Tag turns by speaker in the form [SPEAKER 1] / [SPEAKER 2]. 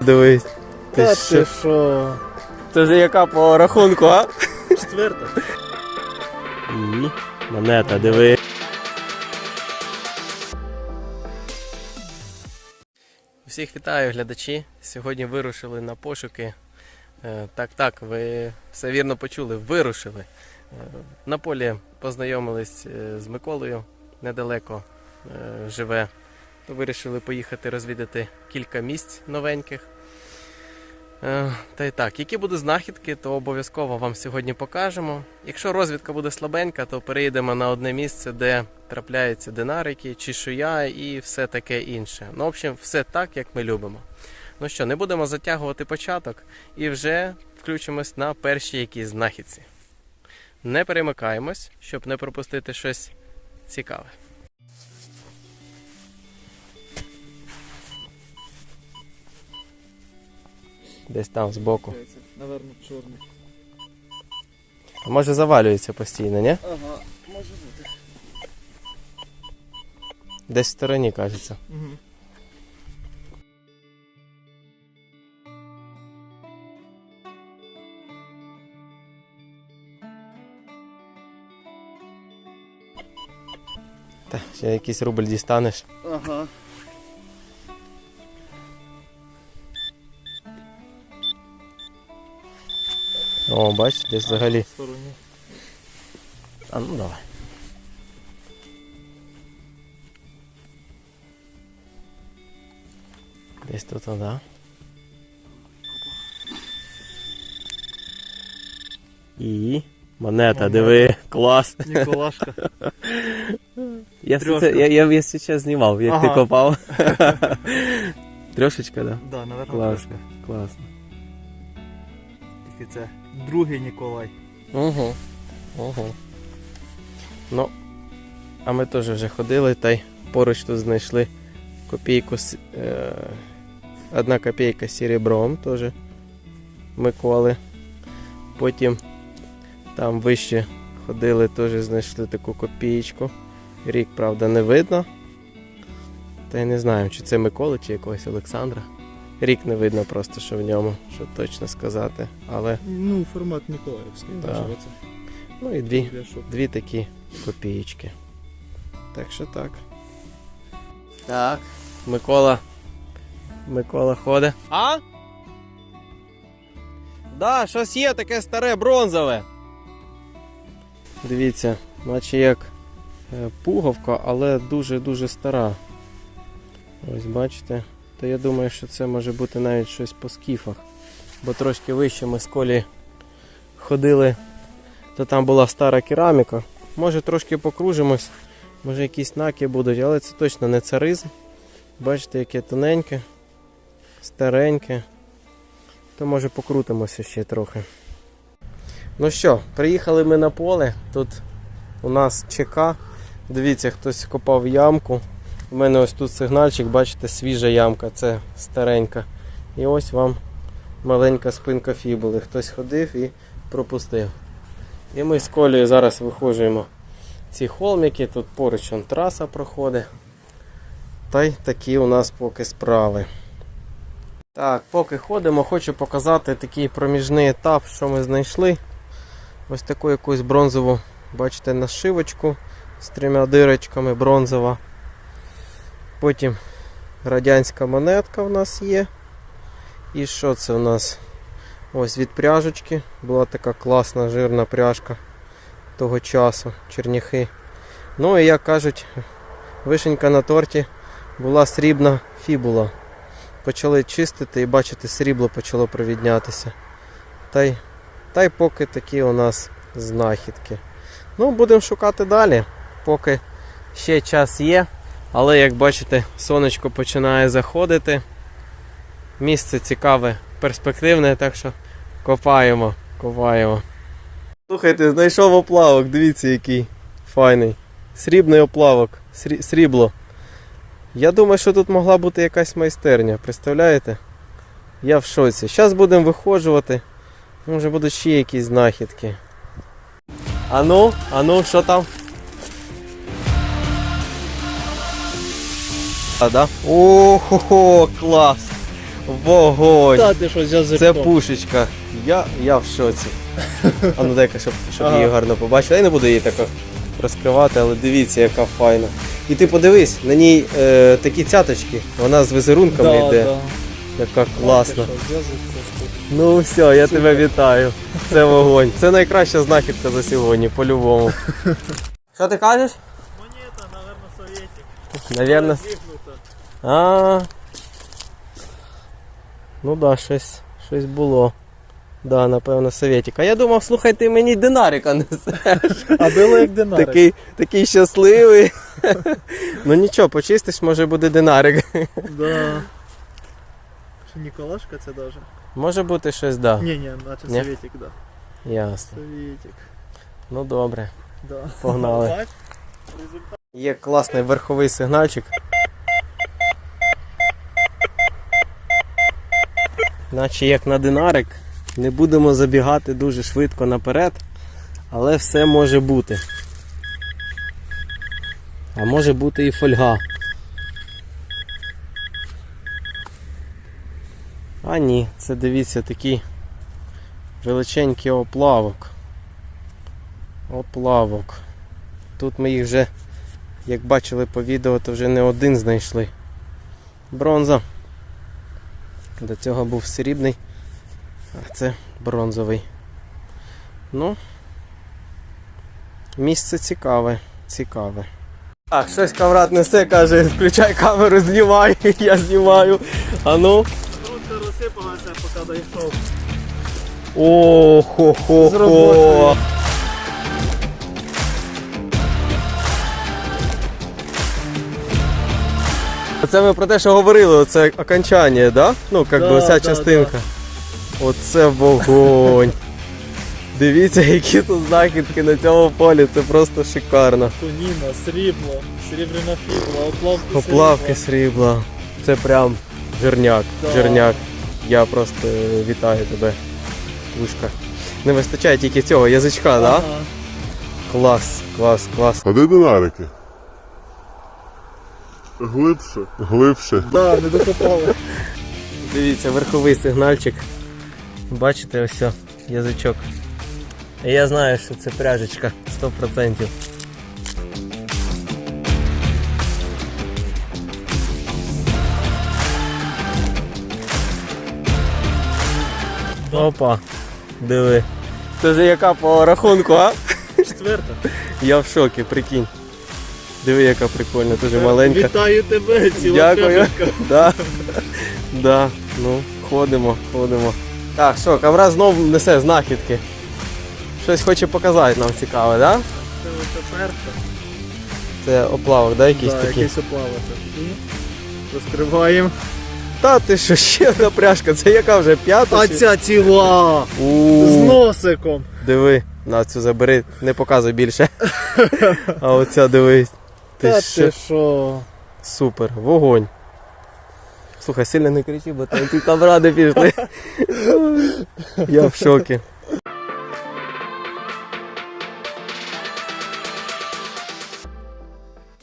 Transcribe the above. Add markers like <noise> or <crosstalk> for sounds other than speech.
[SPEAKER 1] Дивись.
[SPEAKER 2] Та
[SPEAKER 1] що?
[SPEAKER 2] ти що?
[SPEAKER 1] Це вже яка по рахунку, а?
[SPEAKER 2] Четверта.
[SPEAKER 1] І монета, диви. Всіх вітаю, глядачі. Сьогодні вирушили на пошуки. Е, Так, так, ви все вірно почули, вирушили. Е, На полі познайомились е, з Миколою недалеко живе. То вирішили поїхати розвідати кілька місць новеньких. Е, Та й так, які будуть знахідки, то обов'язково вам сьогодні покажемо. Якщо розвідка буде слабенька, то переїдемо на одне місце, де трапляються динарики, чешуя і все таке інше. Ну, в общем, все так, як ми любимо. Ну що, не будемо затягувати початок і вже включимось на перші якісь знахідці. Не перемикаємось, щоб не пропустити щось цікаве. Десь там збоку.
[SPEAKER 2] Наверно, чорний.
[SPEAKER 1] А може завалюється постійно, ні?
[SPEAKER 2] Ага, може бути.
[SPEAKER 1] Десь в стороні, кажеться.
[SPEAKER 2] Угу.
[SPEAKER 1] Та, ще якийсь рубль дістанеш.
[SPEAKER 2] Ага.
[SPEAKER 1] О, бачиш, десь взагалі. А ну давай. Десь тут, да. І монета, диви, клас.
[SPEAKER 2] Ніколашка. <laughs>
[SPEAKER 1] Я, все я, я, я зараз знімав, як ти
[SPEAKER 2] Ага.
[SPEAKER 1] копав. <laughs> Трьошечка, да?
[SPEAKER 2] Да, наверно,
[SPEAKER 1] Класно. Класно.
[SPEAKER 2] Тільки це другий Ніколай.
[SPEAKER 1] Угу. Угу. Ну, а ми теж вже ходили та й поруч тут знайшли копійку. Е, одна копійка серебром теж Миколи. Потім там вище ходили, теж знайшли таку копійку. Рік, правда, не видно. Та й не знаю, чи це Миколи, чи якогось Олександра. Рік не видно просто, що в ньому, що точно сказати. Але,
[SPEAKER 2] Ну, формат Ніколаївський.
[SPEAKER 1] Да. ну і дві Дві такі копієчки. Так що так. Так. Микола. Микола ходить. А? Да, щось є таке старе бронзове. Дивіться, наче як е, пуговка, але дуже-дуже стара. Ось бачите. То я думаю, що це може бути навіть щось по скіфах. Бо трошки вище ми з колі ходили то там була стара кераміка. Може трошки покружимось, може якісь знаки будуть, але це точно не царизм. Бачите, яке тоненьке, стареньке. То може покрутимося ще трохи. Ну що, приїхали ми на поле. Тут у нас ЧК. Дивіться, хтось копав ямку. У мене ось тут сигнальчик, бачите, свіжа ямка, це старенька. І ось вам маленька спинка фібули. Хтось ходив і пропустив. І ми з колею зараз виходжуємо ці холмики, тут поруч он траса проходить. Та й такі у нас поки справи. Так, поки ходимо, хочу показати такий проміжний етап, що ми знайшли. Ось таку якусь бронзову, бачите, нашивочку з трьома дирочками бронзова. Потім радянська монетка в нас є. І що це у нас? Ось від пряжечки була така класна жирна пряжка того часу, черніхи. Ну і як кажуть, вишенька на торті була срібна фібула. Почали чистити і бачите, срібло почало провіднятися. Та й, та й поки такі у нас знахідки. Ну, будемо шукати далі, поки ще час є. Але як бачите, сонечко починає заходити. Місце цікаве, перспективне, так що Копаємо, копаємо. Слухайте, знайшов оплавок, дивіться який файний. Срібний оплавок, срі- срібло. Я думаю, що тут могла бути якась майстерня, представляєте? Я в шоці. Зараз будемо виходжувати. Може будуть ще якісь знахідки. Ану, ану, що там? А, да? Ого, клас! Вогонь!
[SPEAKER 2] Та ти що, я
[SPEAKER 1] Це пушечка. Я, я в шоці. <laughs> А ну дай-ка, щоб, щоб
[SPEAKER 2] Ага.
[SPEAKER 1] її гарно побачили. Я не буду її так розкривати, але дивіться, яка файна. І ти подивись, на ній е, такі цяточки, вона з візерунками йде. Яка класна. Ну все, я тебе вітаю. Це вогонь. Це найкраща знахідка за сьогодні, по-любому. <laughs> Що ти кажеш?
[SPEAKER 2] Наверное.
[SPEAKER 1] А. Ну да, щось, щось було. Да, напевно, советик. А я думав, слухай, ти мені динарика несеш.
[SPEAKER 2] А було як динарик.
[SPEAKER 1] Такий, такий щасливий. ну нічого, почистиш, може буде динарик.
[SPEAKER 2] Да. Що Ніколашка це даже?
[SPEAKER 1] Може бути щось, да.
[SPEAKER 2] Ні, ні, наче
[SPEAKER 1] Ні?
[SPEAKER 2] советик, да.
[SPEAKER 1] Ясно.
[SPEAKER 2] Советик.
[SPEAKER 1] Ну добре.
[SPEAKER 2] Да.
[SPEAKER 1] Погнали.
[SPEAKER 2] Результат.
[SPEAKER 1] Є класний верховий сигнальчик. Наче як на динарик. Не будемо забігати дуже швидко наперед, але все може бути. А може бути і фольга. А ні, це дивіться такий величенький оплавок. Оплавок. Тут ми їх вже як бачили по відео, то вже не один знайшли. Бронза. До цього був срібний, а це бронзовий. Ну, місце цікаве, цікаве. Так, щось каврат несе, каже, включай камеру, знімай, <laughs> я знімаю. А ну.
[SPEAKER 2] Трутка розсипалася, поки дійшов.
[SPEAKER 1] О, Це ми про те, що говорили, оце окончання, да? Ну, як
[SPEAKER 2] Да,
[SPEAKER 1] би оця
[SPEAKER 2] да,
[SPEAKER 1] частинка. Оце вогонь. Дивіться, які тут знахідки на цьому полі, це просто шикарно.
[SPEAKER 2] Туніна, срібло, серебряна фібла, оплавки
[SPEAKER 1] Оплавки
[SPEAKER 2] срібла.
[SPEAKER 1] Це прям жирняк.
[SPEAKER 2] Да.
[SPEAKER 1] Жирняк. Я просто вітаю тебе. Вушка. Не вистачає тільки цього язичка, так? Да? Клас, клас, клас.
[SPEAKER 3] А де динарики? Глибше. Глибше.
[SPEAKER 2] Да, не докопали.
[SPEAKER 1] Дивіться, верховий сигнальчик. Бачите, ось о, язичок. Я знаю, що це пряжечка 100%. Опа, диви. Це ж яка по рахунку, а?
[SPEAKER 2] Четверта.
[SPEAKER 1] Я в шокі, прикинь. Диви, яка прикольна, дуже маленька.
[SPEAKER 2] Вітаю тебе, ціла
[SPEAKER 1] Дякую. <laughs> Да. Да. Ну, ходимо, ходимо. Так, що, камера знов несе знахідки. Щось хоче показати нам цікаве, да?
[SPEAKER 2] Це четверта.
[SPEAKER 1] Це оплавок, да, якийсь
[SPEAKER 2] да,
[SPEAKER 1] такий?
[SPEAKER 2] якийсь оплавок. Розкриваємо.
[SPEAKER 1] Та ти що, ще одна пряжка, це яка вже п'ята?
[SPEAKER 2] А ця ціла!
[SPEAKER 1] У,
[SPEAKER 2] З носиком.
[SPEAKER 1] Диви, на цю забери, не показуй більше. <laughs> А оця дивись.
[SPEAKER 2] Та ти що?
[SPEAKER 1] Супер, вогонь. Слухай, сильно не кричи, бо там ті камради пішли. <laughs> Я в шокі.